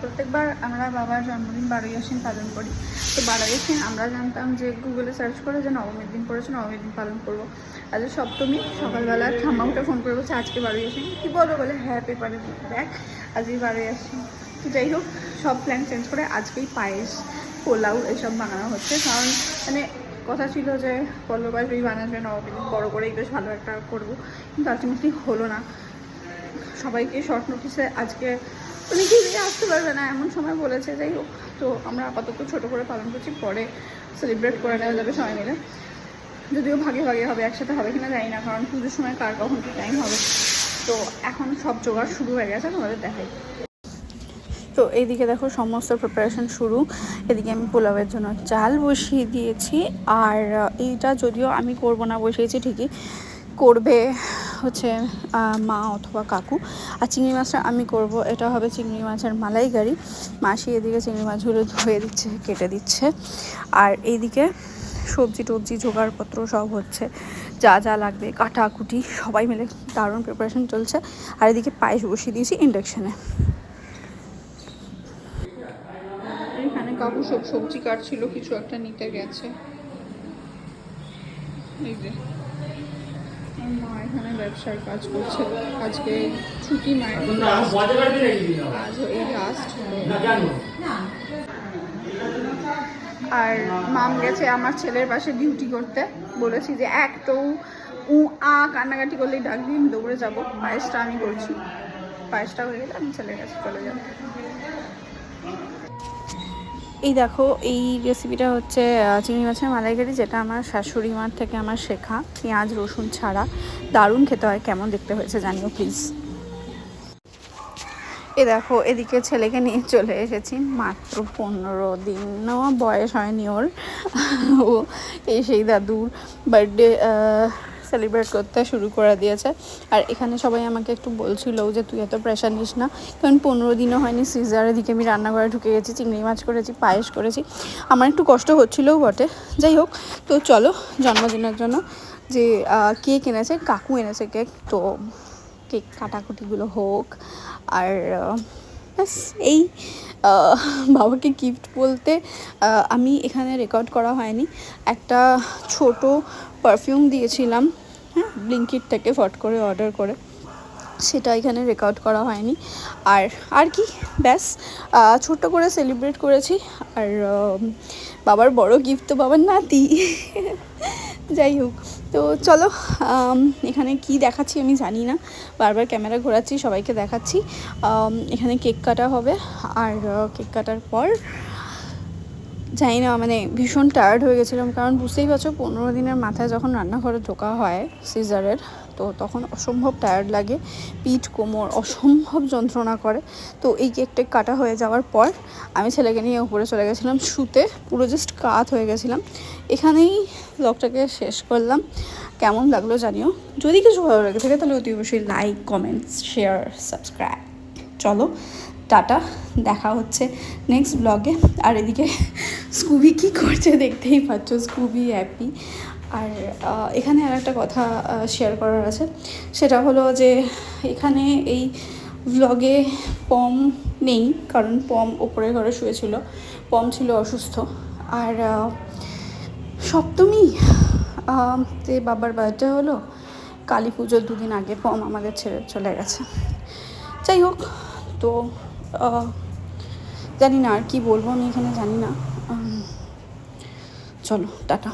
প্রত্যেকবার আমরা বাবার জন্মদিন বারোই আশ্বিন পালন করি। তো বারোই আশ্বিন আমরা জানতাম যে গুগলে সার্চ করে যে নবমীর দিন পড়েছে, নবমীর দিন পালন করব। আজ সপ্তমী, সকালবেলা ঠাম্মা উঠে ফোন করে বলছে, আজকে বারোই আশ্বিন কী বলো? বলে হ্যাঁ পেপারে দেখ আজকে বারোই আশ্বিন তো যাই হোক, সব প্ল্যান চেঞ্জ করে আজকেই পায়েস, পোলাও এসব বানানো হচ্ছে। কারণ মানে কথা ছিল যে পল্লব আসবেই বানাবে, নবমীর দিন বড়ো করেই বেশ ভালো একটা করব। কিন্তু আলটিমেটলি হলো না। সবাইকে শর্ট নোটিসে আজকে উনি কি আসতে পারবে না, এমন সময় বলেছে, যাই হোক। তো আমরা আপাতত ছোটো করে পালন করছি, পরে সেলিব্রেট করে নেওয়া যাবে সবাই মিলে। যদিও ভাগে ভাগে হবে, একসাথে হবে কিনা জানি না, কারণ পুজোর সময় কার কখন কী টাইম হবে। তো এখন সব জোগাড় শুরু হয়ে গেছে, তোমাদের দেখাই। তো এইদিকে দেখো, সমস্ত প্রিপারেশন শুরু। এদিকে আমি পোলাওয়ের জন্য চাল বসিয়ে দিয়েছি, আর এইটা যদিও আমি করব না, বসিয়েছি ঠিকই। করবে হচ্ছে মা অথবা কাকু। আর চিংড়ি মাছটা আমি করব, এটা হবে চিংড়ি মাছের মালাইকারি। মাসি এদিকে চিংড়ি মাছগুলো ধুয়ে দিচ্ছে, কেটে দিচ্ছে। আর এইদিকে সবজি টবজি, জোগাড়পত্র সব হচ্ছে। যা যা লাগবে কাটাকুটি সবাই মিলে দারুণ প্রিপারেশন চলছে। আর এদিকে পায়েস বসিয়ে দিয়েছি ইন্ডাকশানে এখানে কাকু সব সবজি কাটছিল, কিছু একটা নিতে গেছে। এই যে। এখানে ব্যবসার কাজ করছে। আজকে ছুটি মায়ের আজ এই লাস্ট আর মাম গেছে আমার ছেলের পাশে ডিউটি করতে। বলেছি যে এক তো উ আ কান্নাকাটি করলেই ডাক দিয়ে আমি দৌড়ে যাব। পায়েসটা আমি করছি। পায়েসটা হয়ে গেলে আমি ছেলের কাছে চলে যাব। এই দেখো, এই রেসিপিটা হচ্ছে চিংড়ি মাছের মালাইকারি, যেটা আমার শাশুড়ি মার থেকে আমার শেখা। পেঁয়াজ, রসুন ছাড়া। দারুণ খেতে হয়, কেমন দেখতে হয়েছে জানিও প্লিজ এ দেখো, এদিকে ছেলেকে নিয়ে চলে এসেছি, মাত্র পনেরো দিনও বয়স হয়নি ওর। ও এই সেই দাদুর বার্থডে সেলিব্রেট করতে শুরু করে দিয়েছে। আর এখানে সবাই আমাকে একটু বলছিল যে, তুই এত প্রেশার নিস না। কারণ পনেরো দিনও হয়নি সিজার দিকে আমি রান্নাঘরে ঢুকে গেছি, চিংড়ি মাছ করেছি, পায়েস করেছি। আমার একটু কষ্ট হচ্ছিলও বটে। যাই হোক, তো চলো জন্মদিনের জন্য যে কেক এনেছে, কাকু এনেছে কেক, তো কেক কাটাকুটিগুলো হোক। আর ব্যাস, এই বাবাকে গিফট বলতে আমি এখানে রেকর্ড করা হয়নি। একটা ছোট পারফিউম দিয়েছিলাম হ্যাঁ ব্লিঙ্কিট থেকে ফট করে অর্ডার করে। সেটা এখানে রেকর্ড করা হয়নি। আর আর কি, ব্যাস ছোট্ট করে সেলিব্রেট করেছি। আর বাবার বড় গিফট তো বাবার নাতি। যাই হোক, তো চলো এখানে কি দেখাচ্ছি আমি জানি না। বারবার ক্যামেরা ঘোরাচ্ছি, সবাইকে দেখাচ্ছি। এখানে কেক কাটা হবে। আর কেক কাটার পর জানি না মানে ভীষণ টায়ার্ড হয়ে গেছিলাম। কারণ বুঝতেই পারছ, পনেরো দিনের মাথায় যখন রান্নাঘরে ঢোকা হয় সিজারের তো তখন অসম্ভব টায়ার্ড লাগে। পিঠ, কোমর অসম্ভব যন্ত্রণা করে। তো এই কেকটা কাটা হয়ে যাওয়ার পর আমি ছেলেকে নিয়ে উপরে চলে গেছিলাম শুতে। পুরো জাস্ট কাত হয়ে গেছিলাম। এখানেই ব্লগটাকে শেষ করলাম। কেমন লাগল জানিও। যদি কিছু ভালো লাগে থাকে, তাহলে অতি অবশ্যই লাইক কমেন্টস শেয়ার সাবস্ক্রাইব চলো, টাটা, দেখা হচ্ছে নেক্সট ব্লগে আর এদিকে স্কুবি কী করছে দেখতেই পাচ্ছ, স্কুবি হ্যাপি আর এখানে আর একটা কথা শেয়ার করার আছে। সেটা হলো যে, এখানে এই ব্লগে পম নেই, কারণ পম ওপরের ঘরে শুয়েছিল পম ছিল অসুস্থ। আর সপ্তমী তে বাবার বার্থডে হলো। কালী পুজোর দুদিন আগে পম আমাদের ছেড়ে চলে গেছে। যাই হোক, তো জানি না আর কি বলব, আমি এখানে জানি না। চলো টাটা।